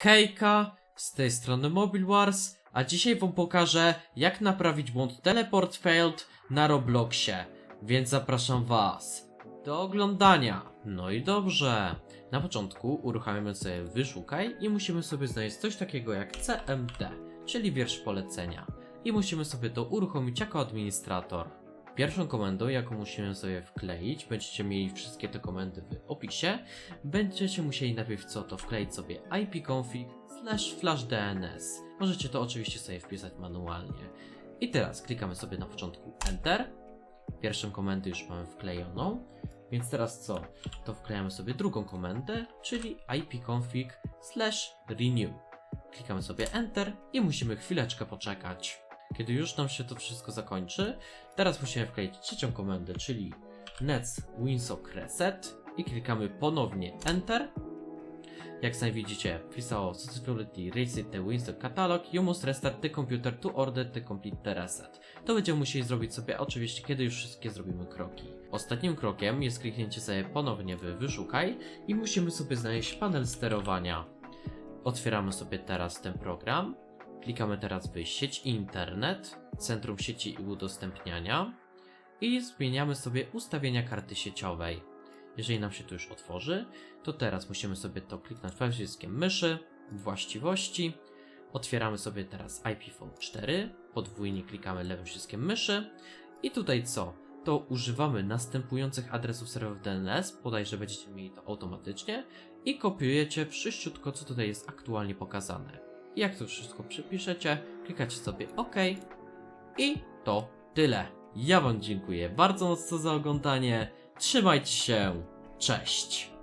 Hejka, z tej strony Mobile Wars, a dzisiaj wam pokażę jak naprawić błąd Teleport Failed na Robloxie, więc zapraszam was do oglądania. No i dobrze. Na początku uruchamiamy sobie wyszukaj i musimy sobie znaleźć coś takiego jak CMD, czyli wiersz polecenia. I musimy sobie to uruchomić jako administrator. Pierwszą komendą, jaką musimy sobie wkleić, będziecie mieli wszystkie te komendy w opisie, będziecie musieli najpierw co to wkleić sobie ipconfig slash flash DNS. Możecie to oczywiście sobie wpisać manualnie. I teraz klikamy sobie na początku Enter. Pierwszą komendę już mamy wklejoną. Więc teraz co? To wklejamy sobie drugą komendę, czyli ipconfig slash renew. Klikamy sobie Enter i musimy chwileczkę poczekać. Kiedy już nam się to wszystko zakończy, teraz musimy wkleić trzecią komendę, czyli nets winsock reset i klikamy ponownie Enter. Jak sami widzicie, pisało Successfully Reset the Winsock Catalog, you must restart the computer to order the complete the reset. To będziemy musieli zrobić sobie oczywiście, kiedy już wszystkie zrobimy kroki. Ostatnim krokiem jest kliknięcie sobie ponownie w Wyszukaj i musimy sobie znaleźć panel sterowania. Otwieramy sobie teraz ten program. Klikamy teraz w sieć internet, centrum sieci i udostępniania i zmieniamy sobie ustawienia karty sieciowej. Jeżeli nam się to już otworzy, to teraz musimy sobie to kliknąć przyciskiem myszy, właściwości. Otwieramy sobie teraz IPv4, podwójnie klikamy lewym przyciskiem myszy i tutaj co? To używamy następujących adresów serwerów DNS, podajże będziecie mieli to automatycznie i kopiujecie wszyściutko, co tutaj jest aktualnie pokazane. Jak to wszystko przypiszecie, klikacie sobie OK i to tyle. Ja Wam dziękuję bardzo mocno za oglądanie. Trzymajcie się. Cześć.